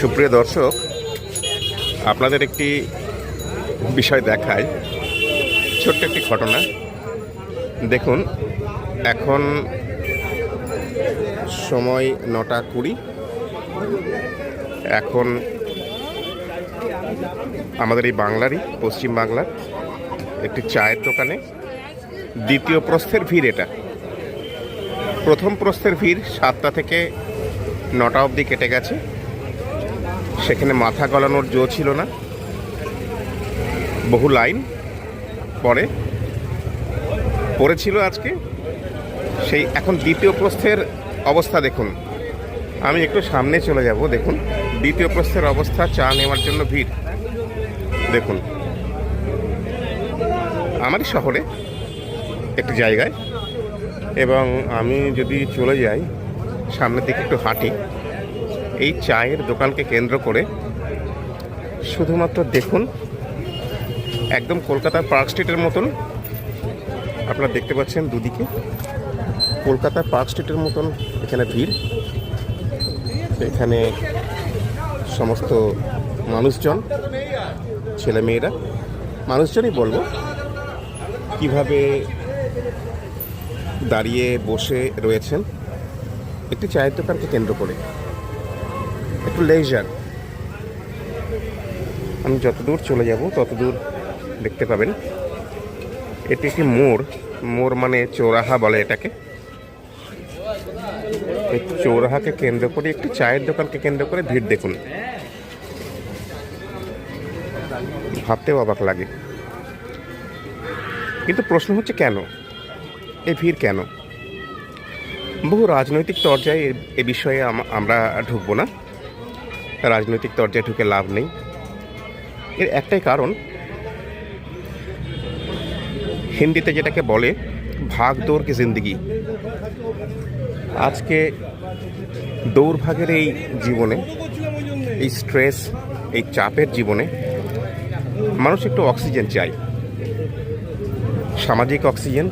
সুপ্রিয় দর্শক, আপনাদের একটি বিষয় দেখায়। ছোট্ট একটি ঘটনা। দেখুন, এখন সময় নটা কুড়ি। এখন আমাদের এই বাংলারই, পশ্চিম বাংলার একটি চায়ের দোকানে দ্বিতীয় প্রস্থের ভিড় এটা। প্রথম প্রস্থের ভিড় সাতটা থেকে নটা অবধি কেটে গেছে। সেখানে মাথা গলানোর জো ছিল না। বহু লাইন পরে। পড়েছিল আজকে। সেই এখন দ্বিতীয় প্রস্থের অবস্থা দেখুন। আমি একটু সামনে চলে যাব, দেখুন। দ্বিতীয় প্রস্থের অবস্থা, চা নেওয়ার জন্য ভিড়। দেখুন। আমারই শহরে একটি জায়গায়। এবং আমি যদি চলে যাই, সামনের দিকে একটু হাঁটি। এই চায়ের দোকানকে কেন্দ্র করে শুধুমাত্র দেখুন, একদম কলকাতার পার্ক স্ট্রিটের মতন, আপনারা দেখতে পাচ্ছেন দুদিকে কলকাতার পার্ক স্ট্রিটের মতন এখানে ভিড়। এখানে সমস্ত মানুষজন ছেলে মেয়েরা মানুষজনই বলব, কীভাবে দাঁড়িয়ে বসে রয়েছেন, একটি চায়ের দোকানকে কেন্দ্র করে। লেজার আমি যতদূর চলে যাব, ততদূর দেখতে পাবেন। এটি একটি মোড়। মোড় মানে চৌরাহা বলে এটাকে। এই চৌরাহাকে কেন্দ্র করে, একটি চায়ের দোকানকে কেন্দ্র করে ভিড় দেখুন। ভাবতেও অবাক লাগে। কিন্তু প্রশ্ন হচ্ছে কেন? এই ভিড় কেন? বহু রাজনৈতিক তরজায় এ- বিষয়ে আম- আমরা ঢুকবো না। রাজনৈতিক তরজায় ঢুকে লাভ নেই। এর একটাই কারণ, হিন্দিতে যেটাকে বলে, ভাগ দৌড় কি জিন্দগি? আজকে দৌড়ভাগের এই জীবনে, এই স্ট্রেস, এই চাপের জীবনে মানুষ একটু অক্সিজেন চায়। সামাজিক অক্সিজেন,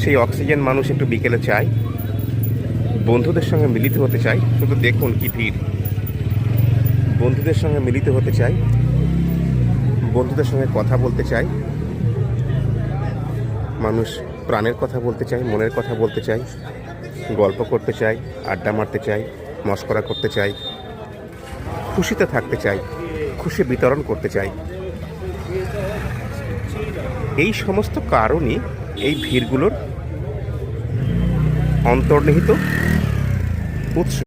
সেই অক্সিজেন মানুষ একটু বিকেলে চায়। বন্ধুদের সঙ্গে মিলিত হতে চাই, শুধু দেখুন কি ভিড়। বন্ধুদের সঙ্গে মিলিত হতে চাই, বন্ধুদের সঙ্গে কথা বলতে চাই, মানুষ প্রাণের কথা বলতে চায় মনের কথা বলতে চাই, গল্প করতে চাই, আড্ডা মারতে চাই, মস্করা করতে চাই, খুশিতে থাকতে চাই, খুশি বিতরণ করতে চাই। এই সমস্ত কারণই এই ভিড়গুলোর অন্তর্নিহিত От